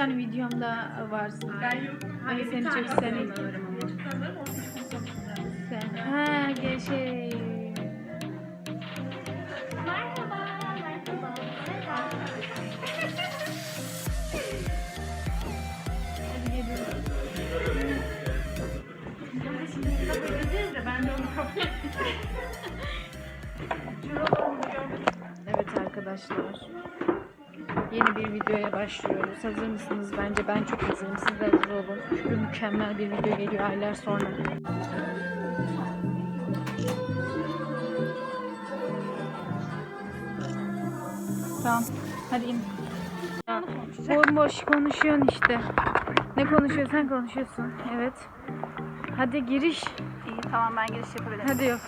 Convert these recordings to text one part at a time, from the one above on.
tane videomda varsın? Ben yok. Hani seni çok sevmek Hazır mısınız? Bence ben çok hazırım. Siz de hazır olun. Çünkü mükemmel bir video geliyor aylar sonra. Tamam. Hadi in. Bomboş konuşuyorsun işte. Ne konuşuyorsun? Sen konuşuyorsun. Evet. Hadi giriş. İyi tamam ben giriş yapabilirim. Hadi yok.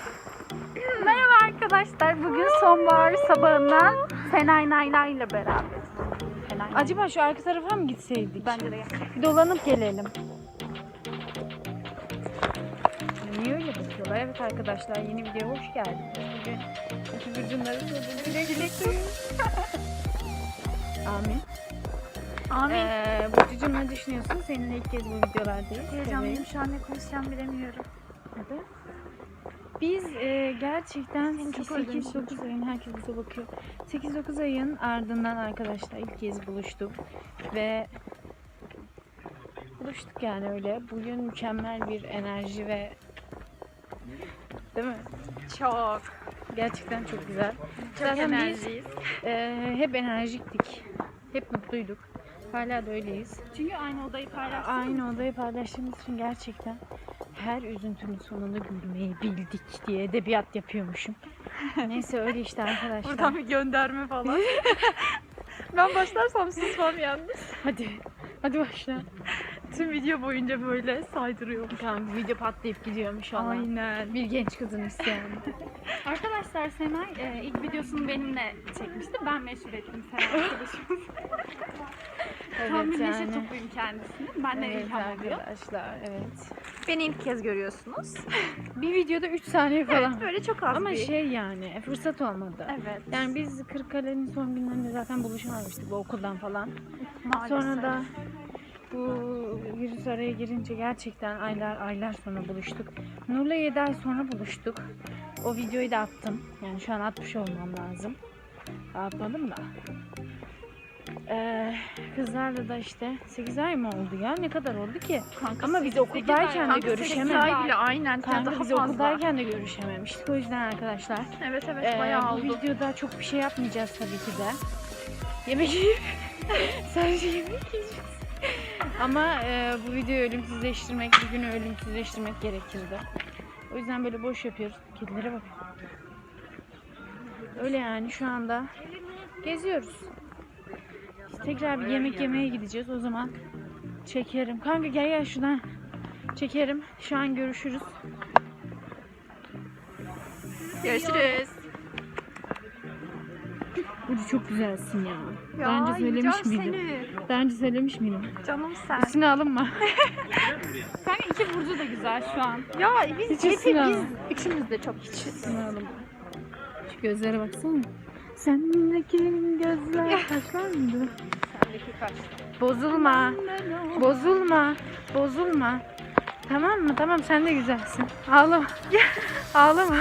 Merhaba arkadaşlar. Bugün sonbahar sabahından Senay Nayla ile beraberiz. Acaba şu arka tarafa mı gitseydik? Bence de gel. Bir dolanıp gelelim. Niye öyle bakıyorlar? Evet arkadaşlar yeni videoya hoş geldiniz. Bugün iki burcunları sordum. Güle güle. Amin. Amin. Ee, Burcucuğum ne düşünüyorsun? Seninle ilk kez bu videolardayız. Heyecanlıyım şu an ne konuşacağımı bilemiyorum. Hadi. Biz e, gerçekten Seni çok özlemişim. 8-9 ayın herkes bize bakıyor. 8-9 ayın ardından arkadaşlar ilk kez buluştuk ve buluştuk yani öyle. Bugün mükemmel bir enerji ve değil mi? Çok. Gerçekten çok güzel. Çok Zaten biz enerjiyiz. e, hep enerjiktik. Hep mutluyduk. Hala da öyleyiz. Çünkü aynı odayı paylaştık. Aynı odayı paylaştığımız için gerçekten her üzüntünün sonunda gülmeyi bildik diye edebiyat yapıyormuşum. Neyse öyle işte arkadaşlar. Buradan bir gönderme falan. ben başlarsam susmam yalnız. Hadi. Hadi başla. Tüm video boyunca böyle saydırıyorum. Tamam video patlayıp gidiyormuş Allah. Aynen. Bir genç kızın isyanı. Arkadaşlar Senay e, ilk videosunu benimle çekmişti. Ben meşhur ettim Senay arkadaşımız. Tam evet bir neşe yani. topuyum kendisini. Ben de Evet ilham alıyor. arkadaşlar evet. Beni ilk kez görüyorsunuz. Bir videoda 3 saniye falan. Evet böyle çok az Ama bir. şey yani fırsat olmadı. Evet. Yani biz Kırıkkale'nin son günlerinde zaten buluşamamıştık bu okuldan falan. Maalesef. Sonra da bu virüs araya girince gerçekten aylar aylar sonra buluştuk. Nur'la 7 ay sonra buluştuk. O videoyu da attım. Yani şu an atmış olmam lazım. Atmadım da. Ee, kızlarla da işte 8 ay mı oldu ya? Ne kadar oldu ki? Kanka Ama biz okuldayken de sekiz ay bile aynen. Kanka daha biz fazla. okuldayken de görüşememiştik. O yüzden arkadaşlar Evet evet ee, bayağı bu oldu. videoda çok bir şey yapmayacağız tabii ki de. Yemek yiyip sadece yemek yiyeceğiz. Ama e, bu videoyu ölümsüzleştirmek, bir günü ölümsüzleştirmek gerekirdi. O yüzden böyle boş yapıyoruz. Kedilere bak. Öyle yani şu anda geziyoruz. İşte tekrar bir yemek yemeye gideceğiz. O zaman çekerim. Kanka gel gel şuradan çekerim. Şu an görüşürüz. Görüşürüz. Burcu çok güzelsin ya. Ya, Daha önce söylemiş miydim? Seni. Daha önce söylemiş miydim? Canım sen. Üstüne alınma. Kanka iki Burcu da güzel şu an. Ya biz Hiç hep, biz üçümüz de çok Üstüne alınma. Şu gözlere baksana. Sendeki gözler kaşlar mıydı? Sendeki kaç? Bozulma. Bozulma. Bozulma. Tamam mı? Tamam sen de güzelsin. Ağlama. Ağlama.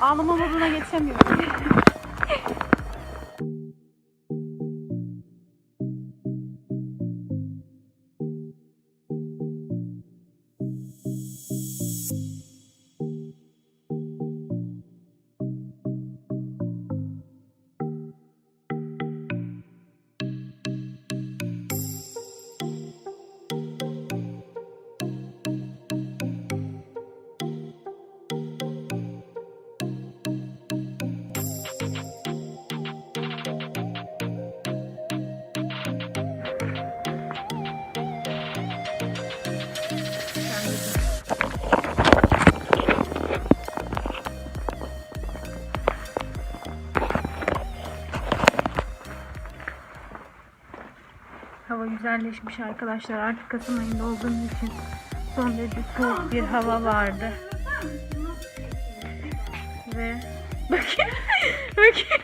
Ağlama moduna geçemiyorum. Güzelleşmiş arkadaşlar. Artık Kasım ayında olduğumuz için son derece soğuk bir hava vardı. Ve bakın bakın.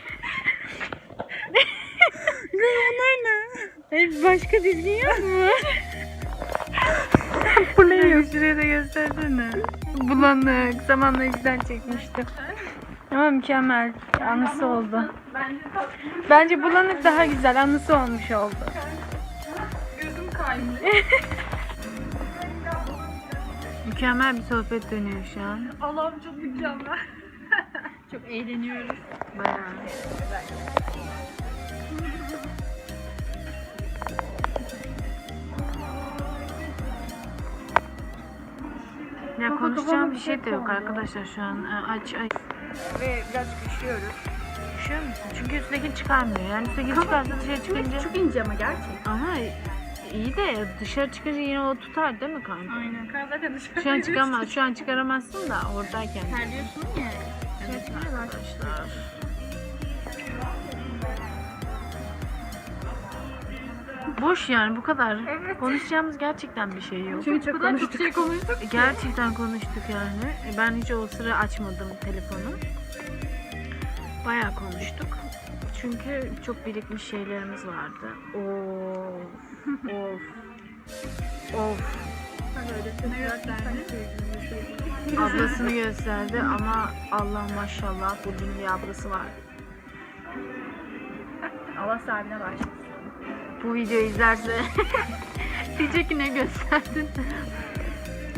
ne bunlar ne? Hayır, başka dizgin yok mu? Bu ne? Şuraya da göstersene. Bulanık. Zamanla güzel çekmiştim. Ama mükemmel. Anısı oldu. Bence bulanık daha güzel. Anısı olmuş oldu. Mükemmel bir sohbet dönüyor şu an. Allah'ım çok mükemmel. Çok eğleniyoruz. Bayağı. Ya konuşacağım bir şey de yok arkadaşlar şu an. Aç aç. Ve biraz üşüyoruz. Üşüyor musun? Çünkü üstündekini çıkarmıyor. Yani üstündekini çıkarsa dışarı çıkınca... Çok ince ama gerçekten. Ama iyi de dışarı çıkınca yine o tutar değil mi kanka? Aynen. Kan zaten dışarı Şu an çıkamaz. Şu an çıkaramazsın da oradayken. Terliyorsun ya. Evet arkadaşlar. Boş yani bu kadar. Evet. Konuşacağımız gerçekten bir şey yok. Çünkü çok konuştuk. Çok şey konuştuk. Gerçekten konuştuk yani. E, Ben hiç o sıra açmadım telefonu. Bayağı konuştuk. Çünkü çok birikmiş şeylerimiz vardı. Of. Of. Of. Ablasını gösterdi ama Allah maşallah Burcu'nun bir ablası var. Allah sahibine başlasın. Bu videoyu izlerse diyecek ki ne gösterdin.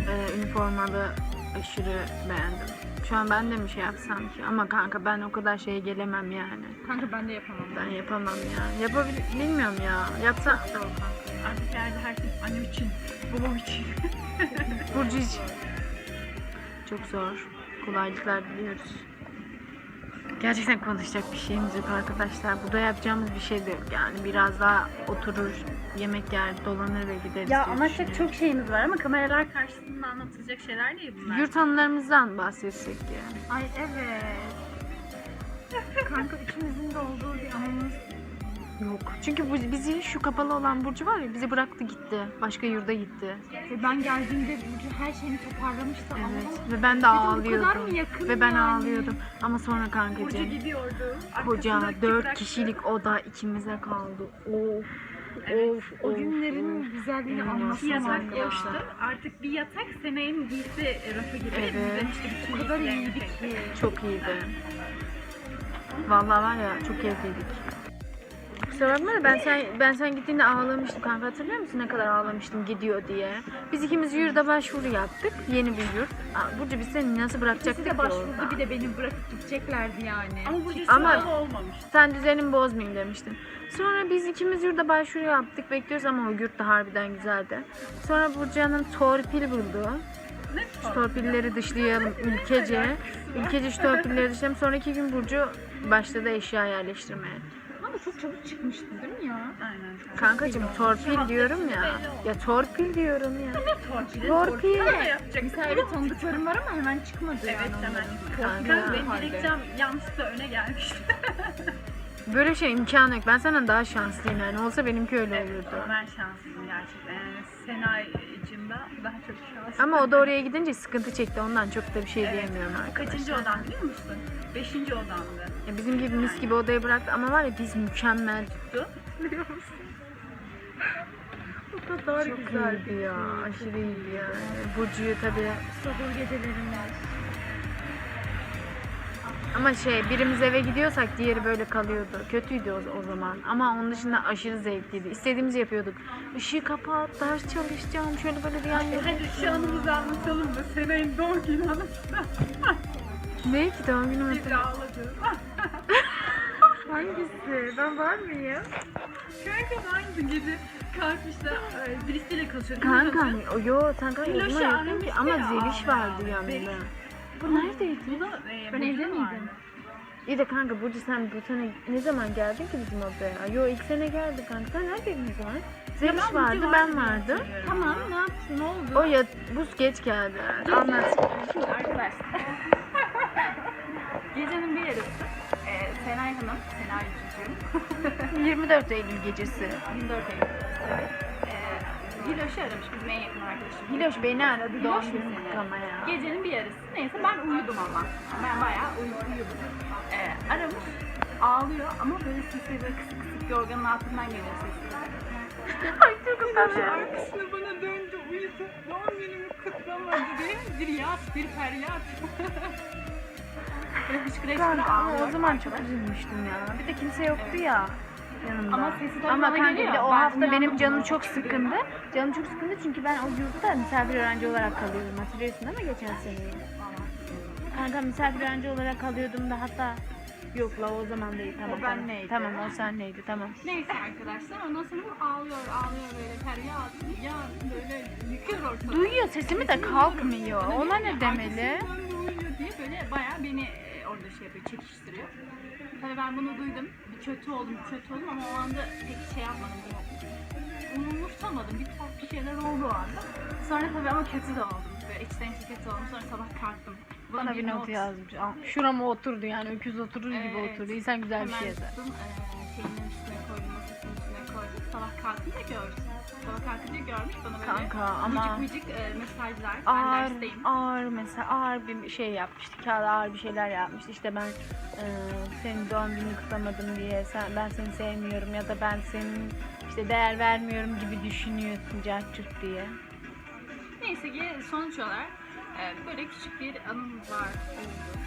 ee, üniformalı aşırı beğendim. Şu an ben de mi şey yapsam ki? Ama kanka ben o kadar şeye gelemem yani. Kanka ben de yapamam. Ben yapamam ya. Yapabil bilmiyorum ya. Yapsam Artık yani herkes annem için, babam için. Burcu için. Çok zor. Kolaylıklar diliyoruz. Gerçekten konuşacak bir şeyimiz yok arkadaşlar. Burada yapacağımız bir şey de yok yani. Biraz daha oturur, yemek yer, dolanır ve gideriz Ya diye anlatacak düşünüyorum. çok şeyimiz var ama kameralar karşısında anlatılacak şeyler değil bunlar. Yurt anılarımızdan bahsetsek ya. Ay evet. Kanka ikimizin de olduğu bir anımız. Yok. Çünkü bu, bizi şu kapalı olan Burcu var ya bizi bıraktı gitti. Başka yurda gitti. Ve ben geldiğimde Burcu her şeyini toparlamıştı Evet. ama Ve ben de Bir de kadar ağlıyordum. mı yakın Ve ben yani? ağlıyordum. Ama sonra Burcu kankacığım gidiyordu. koca dört bıraktı. kişilik oda ikimize kaldı. Of. Evet, Of, o of, günlerin of. güzelliğini İnanılmaz anlatamam yatak arkadaşlar. boştu. Artık bir yatak Senay'ın giysi rafı gibi. Evet. Bizden işte bütün O kadar giysilerini iyiydik ki. Çok iyiydi. Vallahi var ya çok keyifliydik. Da ben sen ben sen gittiğinde ağlamıştım kanka hatırlıyor musun ne kadar ağlamıştım gidiyor diye. Biz ikimiz yurda başvuru yaptık. Yeni bir yurt. Aa, Burcu biz seni nasıl bırakacaktık Size ki başvurdu orada? bir de beni bırakıp gideceklerdi yani. Ama Burcu Ama- sınavı olmamış. Sen düzenimi bozmayayım demiştin. Sonra biz ikimiz yurda başvuru yaptık. Bekliyoruz ama o yurt da harbiden güzeldi. Sonra Burcu Hanım torpil buldu. Ne Şu torpilleri dışlayalım ülkece. Ülkece şu torpilleri dışlayalım. Sonraki gün Burcu başladı eşya yerleştirmeye. Ama çok çabuk çıkmıştı değil mi ya? Aynen. Kankacığım torpil diyorum ya. Ya torpil diyorum ya. Torpil. Torpil. Mesela evet tanıdıklarım var ama hemen çıkmadı evet, yani. hemen. Kanka. Benim dilekçem yanlışlıkla öne gelmişti. Böyle bir şey imkanı yok. Ben senden daha şanslıyım yani. Olsa benimki öyle olurdu. Ben şanslıyım gerçekten. Yani Senay'cığım da daha çok şanslı. Ama o da oraya gidince sıkıntı çekti. Ondan çok da bir şey Evet. diyemiyorum arkadaşlar. Kaçıncı odan biliyor musun? Beşinci odamdı. Ya bizim gibi mis gibi odayı bıraktı ama var ya biz mükemmel. Biliyor musun? o kadar Çok iyiydi ya. Aşırı iyiydi yani. Burcu'yu tabii Sabır gecelerimiz. Ama şey birimiz eve gidiyorsak diğeri böyle kalıyordu. Kötüydü o, o zaman. Ama onun dışında aşırı zevkliydi. İstediğimizi yapıyorduk. Işığı kapat, ders çalışacağım. Şöyle böyle bir yan Hadi şu anımızı anlatalım mı? Senay'ın doğum günü anısı. Ne ki doğum günü? Biz ağladı. Hangisi? Ben var mıyım? Kanka aynı gece kalkmışlar. e, Birisiyle konuşuyor. Kanka hani, o yo sen kanka ama ya. Zeliş vardı yanında. Bu neredeydi? Bu da e, Ben evde miydim? İyi de kanka Burcu sen bu sene ne zaman geldin ki bizim odaya? Yo ilk sene geldi kanka. Sen neredeydin o zaman? Zeliş Tamam, vardı, ben vardı. Tamam ne yaptın ne oldu? O ya buz geç geldi. Anlat. Şimdi arkadaşlar. Gecenin bir yarısı e, Senay Hanım, Senay Yüzücüğüm, 24 Eylül gecesi. 24 Eylül Ee, Hiloş'u aramış bizim en yakın arkadaşım. Hiloş beni aradı Hiloş doğum mu günü seni? kutlamaya. Gecenin bir yarısı. Neyse ben uyudum ama. Ben bayağı uy- uyudum. Ee, aramış. Ağlıyor ama böyle sesi böyle kısık kısık yorganın altından geliyor sesi. Ay çok utandım. Arkasına bana döndü uyudu. Doğum günümü kutlamadı diye bir yas bir feryat. böyle hıçkıra hıçkıra Kanka ama ağlıyor o zaman çok üzülmüştüm ya. Bir de kimse yoktu ya yanımda. Ama sesi tabii Ama bana kanka bir geliyor. de o Ben hafta benim uyandım canım çok sıkkındı. Canım çok sıkkındı çünkü ben o yurtta misafir öğrenci olarak kalıyordum. Hatırlıyorsun değil mi geçen seneyi? Kanka misafir öğrenci olarak kalıyordum da hatta Yok la o zaman değil tamam. O tamam. benleydi. Tamam o senleydi tamam. Neyse arkadaşlar ondan sonra bu ağlıyor ağlıyor böyle feryat ya böyle yıkıyor ortalığı. Duyuyor sesimi de kalkmıyor. Ona ne demeli? Arkasından da uyuyor diye böyle bayağı beni e, orada şey yapıyor çekiştiriyor. Tabii ben bunu duydum. Bir kötü oldum, bir kötü oldum ama o anda pek şey yapmadım. Bunu umursamadım. Bir tuhaf bir şeyler oldu o anda. Sonra tabii ama kötü de oldum. Böyle içten içe kötü oldum. Sonra sabah kalktım. Bana bir not yazmış. Aa, Şurama oturdu yani öküz oturur gibi Evet. oturdu. İnsan güzel bir Hemen şey yazar. tuttum, koydum, masasının üstüne koydum. Sabah kalkınca gördüm. Sabah kalkınca görmüş bana böyle Kanka ama vıcık vıcık eee, mesajlar. ağır, ben dersteyim. ağır mesela ağır bir şey yapmıştı. Kağıda ağır bir şeyler yapmıştı. İşte ben e, senin doğum gününü kutlamadım diye sen, ben seni sevmiyorum ya da ben senin işte değer vermiyorum gibi düşünüyorsun cahçurt diye. Neyse ki sonuç olarak eee, böyle küçük bir anımız var. oldu.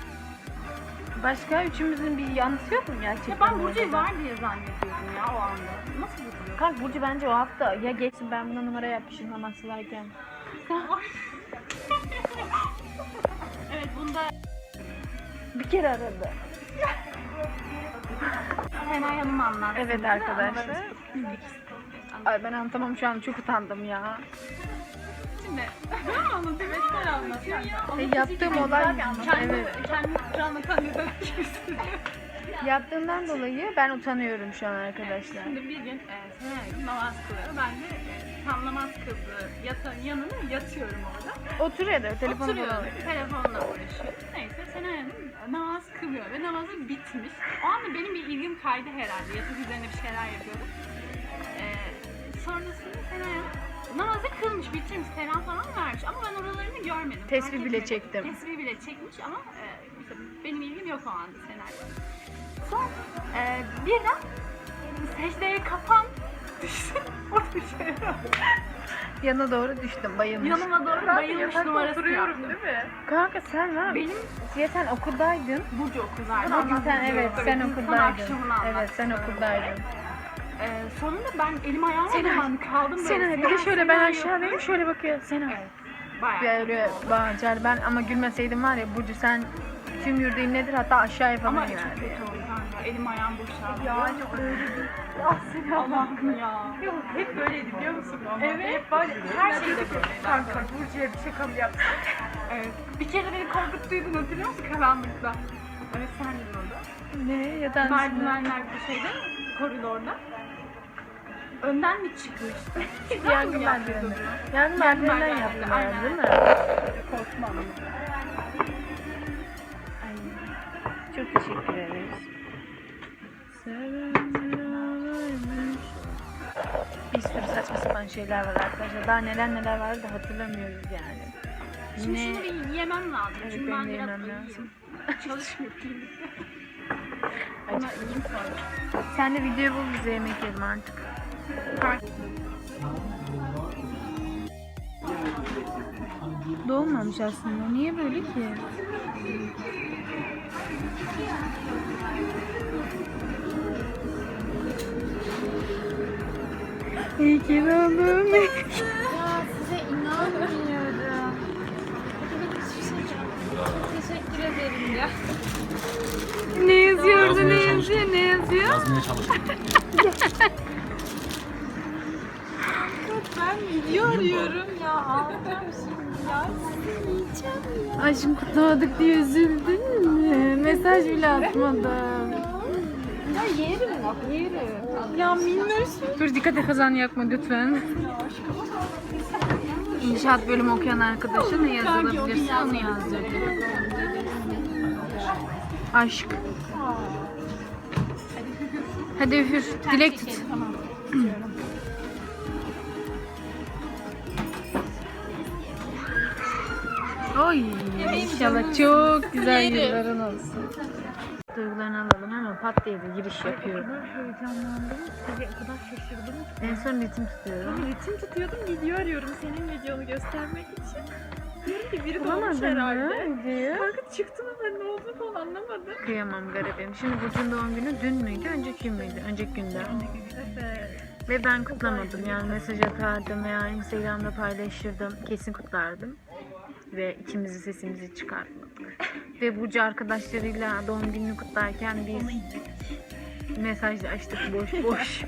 Başka üçümüzün bir yanlısı yok mu gerçekten? Ya ben bu Burcu'yu var diye zannediyordum ya o anda. Nasıl Burcu? Kanka Burcu bence o hafta ya geçsin ben buna numara yapmışım namazlarken. evet bunda Bir kere aradı. Senay Hanım anlattı. Evet arkadaşlar. Ay ben anlatamam şu an çok utandım ya. Şimdi ben anlatayım. Esmer anlatıyor ya. E, yaptığım olay Kendi, evet. kendi anlatan kimsin? Yaptığımdan dolayı ben utanıyorum şu an arkadaşlar. Şimdi bir gün e, namaz kılıyor. Ben de e, tam namaz kıldığı yatağın yanına yatıyorum orada. Oturuyor da telefonu Oturuyor, telefonla uğraşıyor. Neyse Senay Hanım namaz kılıyor ve namazı bitmiş. O anda benim bir ilgim kaydı herhalde. Yatak üzerinde bir şeyler yapıyorum. E, sonrasında Senay namazı kılmış, bitirmiş, selam falan vermiş. Ama ben oralarını görmedim. Tesbih bile etmedim. çektim. Tesbih bile çekmiş ama e, benim ilgim yok o anda Senay'la. Sonra e, birden secdeye kafam düştü. Orada bir şey. Yana doğru düştüm bayılmış. Yanıma doğru bayılmış numarası yaptım. mi? Kanka sen var. Benim Ya sen okuldaydın. Burcu okuldaydı. Bugün sen evet sen insan okuldaydın. akşamını Evet sen okuldaydın. Ee, sonunda ben elim ayağıma dolandı kaldım böyle. Senay bir de şöyle ben aşağıdayım şöyle bakıyor. Senay. Evet. Bayağı. Böyle ben ama gülmeseydim var ya Burcu sen tüm yurdu inledir hatta aşağıya falan Ama çok inerdi. kötü oldu kanka. Elim ayağım boşaldı. Yani öyle Ah Senay. Allah'ım ya. Hep böyleydi biliyor musun? Ama Evet. Hep ya, Her şeyde böyleydi. Kanka Burcu'ya bir şaka mı yaptın? Evet. Bir kere beni korkuttuydun hatırlıyor musun karanlıkta? Evet sen de orada. Ne ya da Merdivenler bir şeyde, koridorda. Önden mi çıkmıştı? Yangın merdiveni. Yangın aynen. herhalde değil mi? Korkmam. Çok teşekkür ederiz. Bir sürü saçma sapan şeyler var arkadaşlar. Daha neler neler var da hatırlamıyoruz yani. Şimdi Yine şunu bir yemem lazım. Evet, Çünkü ben biraz uyuyayım. lazım. Çalışmıyor klinikte. Acı. Ama yiyeyim sonra. sen de video bul bize yemek yiyelim artık. Dolmamış aslında. Niye böyle ki? İyi ki doğdun. Ya size inanmıyorum. Teşekkür ederim ya. ne yazıyordu ne yazıyor ne yazıyor? Yazmaya çalıştım. Ben video arıyorum ya. Ağlayacağım şimdi ya. Sizi yiyeceğim ya. Aşkım kutlamadık diye üzüldün mü? Mesaj bile atmadım yerim bak yerim. Ya minnoşsun. Dur dikkat et kazan yakma lütfen. İnşaat bölümü okuyan arkadaşa ne yazılabilirse onu yazdırdı. Aşk. Hadi üfür. Dilek tut. Oy, inşallah çok güzel yılların olsun. Duygularını alalım ama pat diye de giriş yapıyorum. Heyecanlandım. Tabii o kadar şaşırdım. En son ritim tutuyorum. Ama ritim tutuyordum video arıyorum senin videonu göstermek için. Diyorum ki biri Bulamadın herhalde. mı videoyu? Kanka çıktı mı ben ne olduğunu falan anlamadım. Kıyamam garibim. Şimdi Burcu'nun doğum günü dün müydü, önceki gün müydü? Önceki günde. Evet. Ve ben kutlamadım. Yani mesaj atardım veya Instagram'da paylaşırdım. Kesin kutlardım. Ve ikimizin sesimizi çıkartmadık. Ve Burcu arkadaşlarıyla doğum gününü kutlarken biz mesajlaştık boş boş.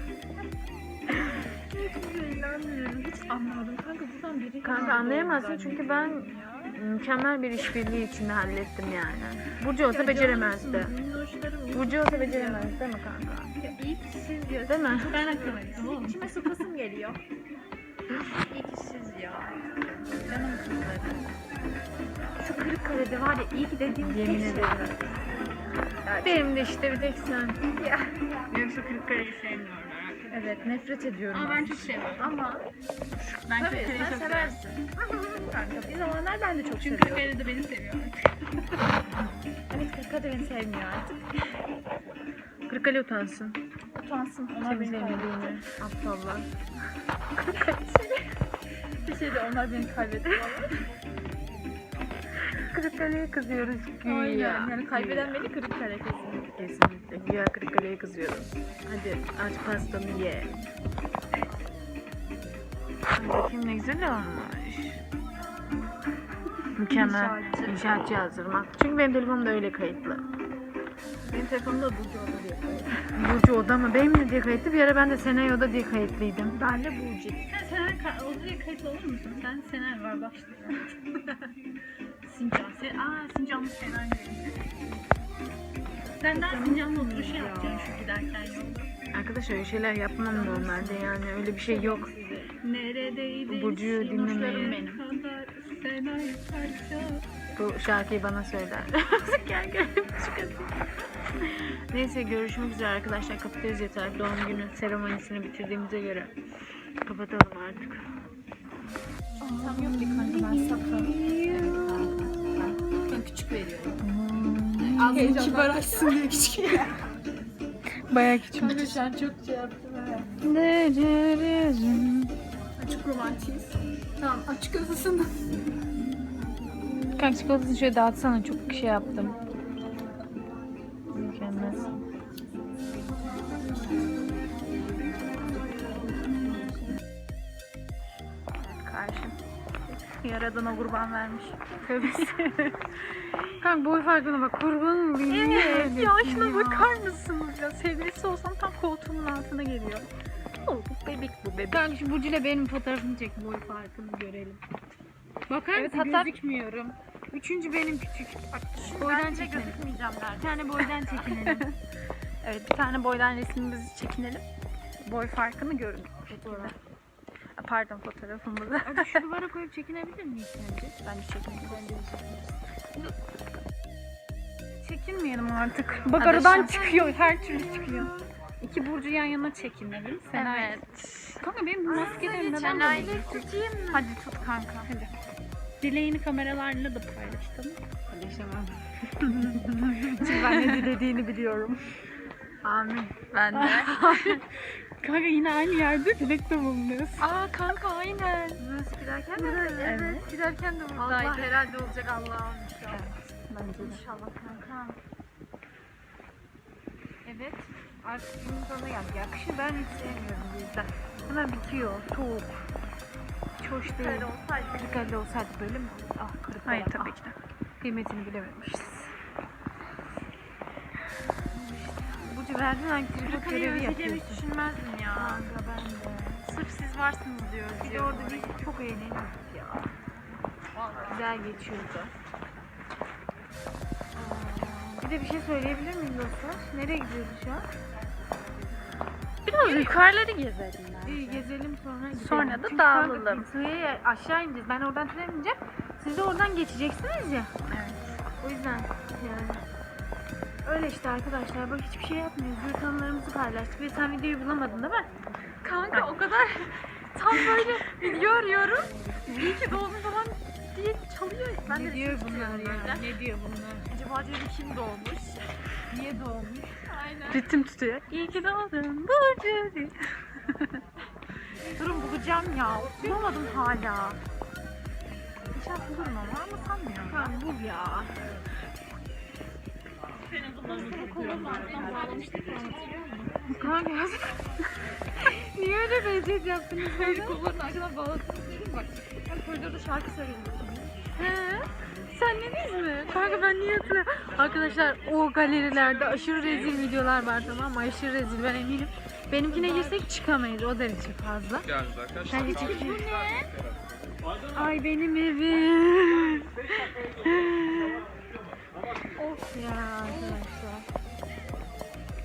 Hiç anlamadım. Kanka buradan biri Kanka anlayamazsın çünkü ben mükemmel bir işbirliği içinde hallettim yani. Burcu olsa beceremezdi. Burcu olsa beceremezdi değil mi kanka? İyi ki siz ya. Değil mi? Ben aklıma İçime sokasım geliyor. İyi ki siz ya. Canım kızlarım. Şu Kırıkkale'de var ya iyi ki dediğim Yemin tek şey. ederim. Benim de işte bir tek sen. Benim şu Kırıkkale'yi sevmiyorum. Evet nefret ediyorum. Ama ben çok seviyorum. Ama Ben tabii Kırıkkale'yi sen çok seviyorum. seversin. Kanka bir zamanlar ben de çok Çünkü seviyorum. Kırıkkale de beni seviyor. Evet Kırıkkale beni sevmiyor artık. Kırıkkale utansın. Utansın. Onlar beni. Temizlemediğini. Aptallar. Bir şey de onlar beni kaybetti. Kırıkkale'ye kızıyoruz güya. Aynen. Yani kaybeden beni Kırıkkale kesin. Kesinlikle. Güya Kırıkkale'ye kızıyoruz. Hadi aç pastanı ye. Ay, bakayım ne güzel olmuş. Mükemmel. İnşaatçı. İnşaatçı yazdırmak. Çünkü benim telefonum da öyle kayıtlı. Benim telefonumda Burcu Oda diye. Burcu Oda mı? Benim de diye kayıtlı. Bir ara ben de Senay Oda diye kayıtlıydım. Ben de Burcu. Sen Sena ka- odaya kayıtlı olur musun? Sen Sena var başta. Sincan. Sen, aa Sincanlı Sena gibi. Sen daha Sincanlı oturuşu yapacaksın şu giderken yolda. Arkadaşlar öyle şeyler yapmam normalde yani. Öyle bir şey yok. Neredeydi? Burcu'yu dinlemeye. benim. Bu şarkıyı bana söyler. gel gel. çıkın. Neyse görüşmek üzere arkadaşlar. Kapatıyoruz yeter. Doğum günü seremonisini bitirdiğimize göre kapatalım artık. Tam yok bir kanka ben saklan. Ben küçük veriyorum. Ağzını kibar açsın diye küçük. Bayağı küçük. Kanka an çok şey yaptım ha. Açık romantiyiz. Tamam açık odasında. Kanka çikolatasını şöyle dağıtsana. Çok şey yaptım. Yaradana kurban vermiş. Kanka boy farkına bak. Kurban olayım. Niye Evet, öyle ya şuna bakar mısınız ya? Sevgilisi olsam tam koltuğumun altına geliyor. Oh, bu bebek bu bebek. Kanka şu Burcu'yla benim fotoğrafımı çek. Boy farkını görelim. Bakar Evet, mısın? hatta- Gözükmüyorum. Üçüncü benim küçük. Boydan Boydan bence çekinelim. gözükmeyeceğim Bir tane boydan çekinelim. Evet bir tane boydan resmimizi çekinelim. Boy farkını görün. Fotoğraf. Pardon fotoğrafımızı. Abi şu duvara koyup çekinebilir miyiz sence? Bence çekinelim. Bence de çekiniriz. Çekinmeyelim artık. Bak Hadi aradan çıkıyor. Her türlü çıkıyor. İki Burcu yan yana çekinelim. Sena Evet. Kanka benim bu maskeleri neden böyle tutayım mı? Hadi tut kanka. Hadi. Dileğini kameralarla da paylaş tamam mı? Paylaşamam. Çünkü ben ne dilediğini biliyorum. Amin. Ben de. Kanka yine aynı yerde dilekte bulunuyoruz. Aa kanka aynen. Nasıl giderken de Evet. Evet. Giderken de Allah buradaydı. herhalde olacak Allah'ım inşallah. Bence de. İnşallah kanka. Evet. Artık günün sonuna geldik. Ya kışı ben hiç sevmiyorum bu yüzden. Hemen bitiyor. Soğuk. Hiç hoş değil. Kırıkkale olsaydı. Olsaydı böyle mi? Ah Kırıkkale. Hayır tabii ah, ki de. Kıymetini bilememişiz. Burcu verdiğin tripod görevi yapıyorsun? hiç düşünmezdim ya. Kanka ben de. Sırf siz varsınız diyoruz. Bir de orada biz çok eğleniyorduk ya. Güzel geçiyordu. Bir de bir şey söyleyebilir miyim dostlar? Nereye gidiyoruz şu an? Biraz yukarıları gezelim ben. İyi gezelim sonra gidelim. Sonra da Çünkü dağılalım. kanka Kıyıya aşağı ineceğiz. Ben oradan ineceğim. Siz de oradan geçeceksiniz ya. Evet. O yüzden yani. Öyle işte arkadaşlar. Bak hiçbir şey yapmıyoruz. Yurt anılarımızı paylaştık. Ve sen videoyu bulamadın değil mi? Kanka o kadar tam böyle video arıyorum. İyi ki doğdun falan diye çalıyor. Ben de ne resim diyor bunlar ya? Ne diyor bunlar? Acaba diyorum kim doğmuş? Niye doğmuş? Aynen. Ritim tutuyor. İyi ki doğdun Burcu diye. Durun bulacağım ya. Bulamadım hala. İnşallah bulurum ama ama sanmıyorum. Tamam bul ya. Kanka Niye öyle beziyet yaptınız böyle? Kolların arkadan bağladınız dedim bak. Ben koridorda şarkı söylüyorum. He? Sen ne mi? Kanka ben niye hatırlıyorum? Arkadaşlar o galerilerde aşırı rezil videolar var tamam mı? Aşırı rezil ben eminim. Benimkine girsek çıkamayız o derece fazla. geldiniz arkadaşlar. Bence çıkayım. Ay benim evim. of ya arkadaşlar.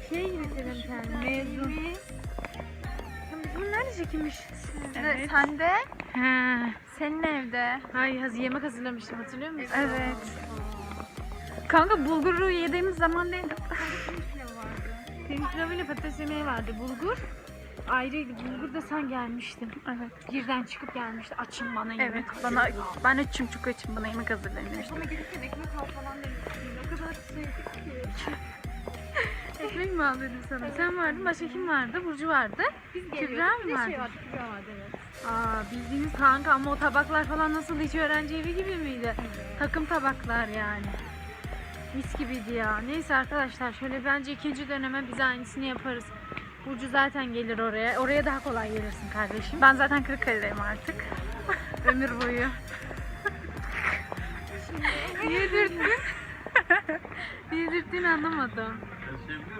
Şey mesela bir tane mezun. Bu nerede çekilmiş? Evet. Sen de He. senin evde. Hay haz yemek hazırlamıştım hatırlıyor musun? Evet. Kanka bulguru yediğimiz zaman değil. Pirinç pilavıyla patates yemeği vardı. Bulgur ayrıydı. Bulgur da sen gelmiştin. Evet. Birden çıkıp gelmişti. Açın bana yemek. Evet. Bana ben açım çok açım. Bana yemek hazırlayın. Ama gelirken ekmek al falan demiştin. Kadar sevdik ki. Ekmek mi al dedim sana? Sen vardın, başka kim vardı? Burcu vardı. Biz Kübra mı vardı? Kübra vardı evet. Aa bildiğiniz kanka ama o tabaklar falan nasıl hiç öğrenci evi gibi miydi? Takım tabaklar yani. Mis gibiydi ya. Neyse arkadaşlar şöyle bence ikinci döneme biz aynısını yaparız. Burcu zaten gelir oraya. Oraya daha kolay gelirsin kardeşim. Ben zaten Kırıkkale'deyim artık. Ömür boyu. Niye dürttün? Niye dürttüğünü anlamadım.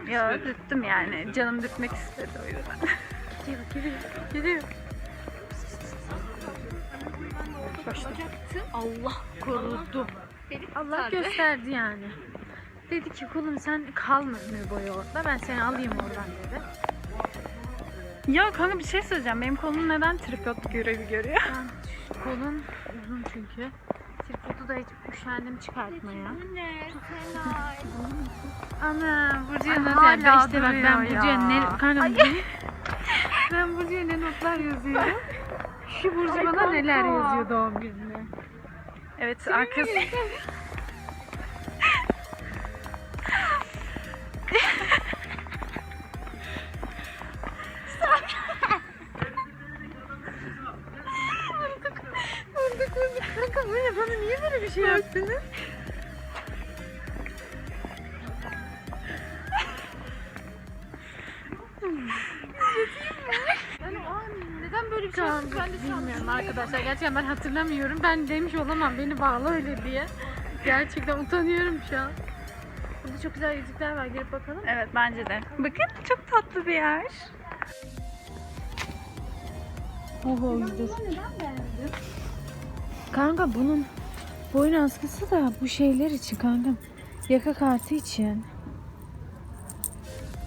Ya dürttüm yani. Canım dürtmek istedi o yüzden. Gidiyor, gidiyor, gidiyor. Allah korudu. Allah gösterdi yani. Dedi ki kulum sen kalma boyu orada. Ben seni alayım oradan dedi. Ya kanka bir şey söyleyeceğim. Benim kolum neden tripod görevi görüyor? Ben kolun uzun çünkü. Tripodu da hiç üşendim çıkartmaya. Ana Burcu'ya Ay, not hala yani. Ben işte bak ben duruyor Burcu'ya ya. ne kanka ben Burcu'ya ne notlar yazıyorum. Şu Burcu Ay, bana neler yazıyor doğum gününe. Evet arkası. Ben hatırlamıyorum. Ben demiş olamam beni bağla öyle diye. Gerçekten utanıyorum şu an. Burada çok güzel yüzükler var. Girip bakalım. Evet bence de. Bakın çok tatlı bir yer. Oho Kanka bunun boyun askısı da bu şeyler için kankam. Yaka kartı için.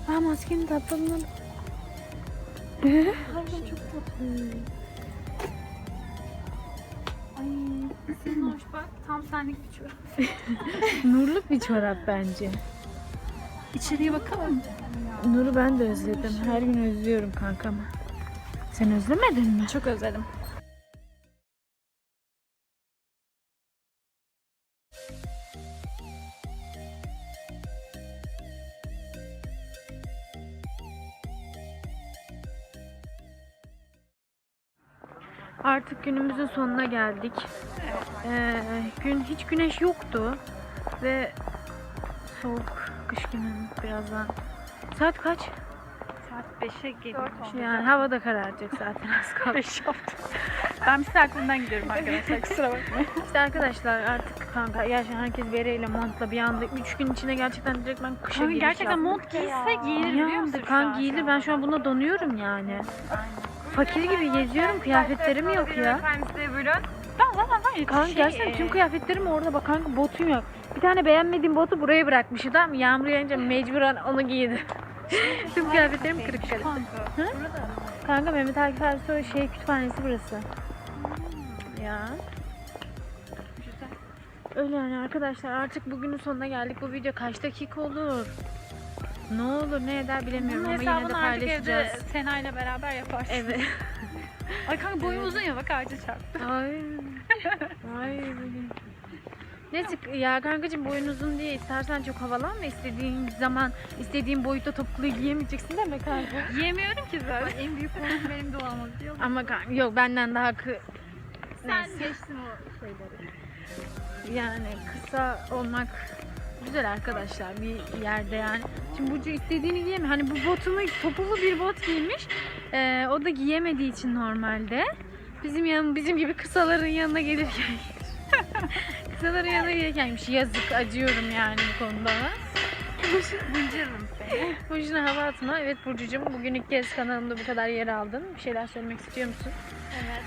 Aa maskenin tatlılığına Kankam çok tatlı. Senin hoş bak. Tam senlik bir çorap. nurluk bir çorap bence. İçeriye bakalım. Nur'u ben de özledim. Her gün özlüyorum kankamı. Sen özlemedin mi? Çok özledim. Artık günümüzün sonuna geldik. Ee, gün hiç güneş yoktu ve soğuk kış günü birazdan. Saat kaç? Saat 5'e geliyor. Yani hava da kararacak zaten az kaldı. 5 yaptım. Ben bir saat aklımdan gidiyorum arkadaşlar. Kusura bakmayın. İşte arkadaşlar artık kanka gerçekten herkes bereyle montla bir anda 3 gün içinde gerçekten direkt ben kışa Kanka giriş gerçekten yaptım. mont giyse giyilir biliyor musun? kan giyilir ben şu an buna donuyorum yani. Fakir gibi geziyorum kıyafetlerim yok ya. Ben zaten ya Kanka şey, gerçekten tüm kıyafetlerim orada bak kanka botum yok. Bir tane beğenmediğim botu buraya bırakmışım tamam mı? Yağmur yağınca mecburen onu giydim. tüm kıyafetlerim kırık kırık. Kanka. Kanka Mehmet Akif Ersoy şey kütüphanesi burası. Ya. Öyle yani arkadaşlar artık bugünün sonuna geldik. Bu video kaç dakika olur? Ne olur ne eder bilemiyorum Bunun ama yine de hesabını artık evde. Sena ile beraber yaparsın. Evet. Ay kanka boyum uzun ya bak ağaca çarptı. Ay. Ay bugün. Neyse ya kankacığım boyun uzun diye istersen çok havalanma istediğin zaman istediğin boyutta topukluyu giyemeyeceksin deme kanka. Yiyemiyorum ki zaten. En büyük korkum benim olmaz biliyor musun? Ama kanka yok benden daha kı Sen Neyse. geçtin o şeyleri. yani kısa olmak güzel arkadaşlar bir yerde yani. Şimdi Burcu istediğini giyeme. Hani bu botumu topuklu bir bot giymiş. Ee, o da giyemediği için normalde. Bizim yan, bizim gibi kısaların yanına gelirken kısaların yanına gelirkenmiş. Yazık acıyorum yani bu konuda. Bıncırırım seni. Boşuna hava atma. Evet Burcucuğum bugün ilk kez kanalımda bu kadar yer aldın. Bir şeyler söylemek istiyor musun? Evet.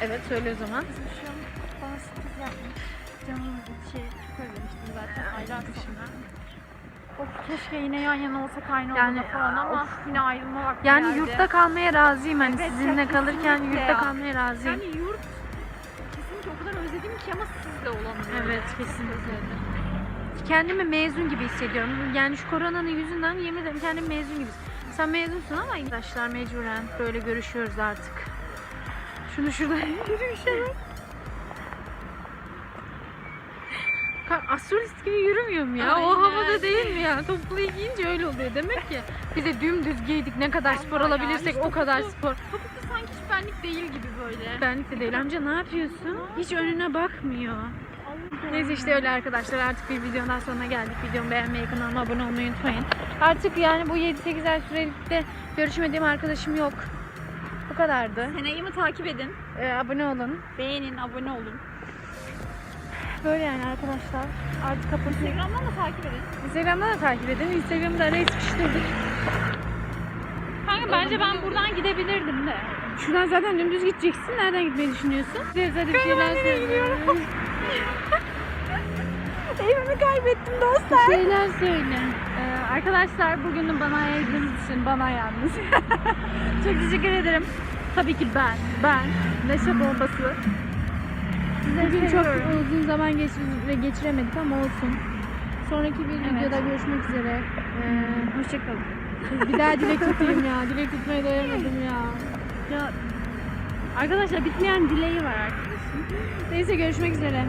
Evet söyle o zaman. Kızmışım. Bana sürpriz yapmış. Canım çok özlemiştim zaten aylar sonra. Of keşke yine yan yana olsak aynı Yani, odada falan ama yine ayrılma vakti Yani geldi. yurtta kalmaya razıyım. Hani Evet, sizinle kalırken yurtta ya. kalmaya razıyım. Yani yurt kesinlikle o kadar özledim ki ama sizle olamıyorum. Evet kesinlikle. Kendimi mezun gibi hissediyorum. Yani şu koronanın yüzünden yemin ederim kendimi mezun gibi. Sen mezunsun ama arkadaşlar mecburen böyle görüşüyoruz artık. Şunu şuradan yürüyüşe Astrolist gibi yürümüyorum ya. O Aynen. havada değil mi ya? Topukluyu giyince öyle oluyor. Demek ki bize dümdüz giydik. Ne kadar spor Vallahi ya, alabilirsek o kadar topuklu- spor. Topuklu sanki hiç benlik değil gibi böyle. Benlik de değil. Amca ne yapıyorsun? Hiç önüne bakmıyor. Neyse işte öyle arkadaşlar artık bir videonun daha sonuna geldik. Videomu beğenmeyi, kanalıma abone olmayı unutmayın. Artık yani bu 7-8 ay sürelikte görüşmediğim arkadaşım yok. Bu kadardı. Senayımı takip edin. Ee, abone olun. Beğenin, abone olun. Böyle yani arkadaşlar. Artık kapatıyorum. Instagram'dan da takip edin. Instagram'dan da takip edin. Instagram'da araya sıkıştırdık. Kanka bence ben buradan gidebilirdim de. Şuradan zaten dümdüz gideceksin. Nereden gitmeyi düşünüyorsun? Gideriz hadi bir şeyler söyle. Evimi kaybettim dostlar. Bir şeyler söyle. Ee, arkadaşlar bugünün bana ayırdığınız için bana yalnız. Çok teşekkür ederim. Tabii ki ben, ben, Neşe Bombası. Size Bugün çok uzun zaman geçire, geçiremedik ama olsun. Sonraki bir videoda görüşmek üzere. Ee, Hoşçakalın. bir daha dilek tutayım ya. Dilek tutmaya doyamadım ya. Ya arkadaşlar bitmeyen dileği var arkadaşım. Neyse görüşmek üzere.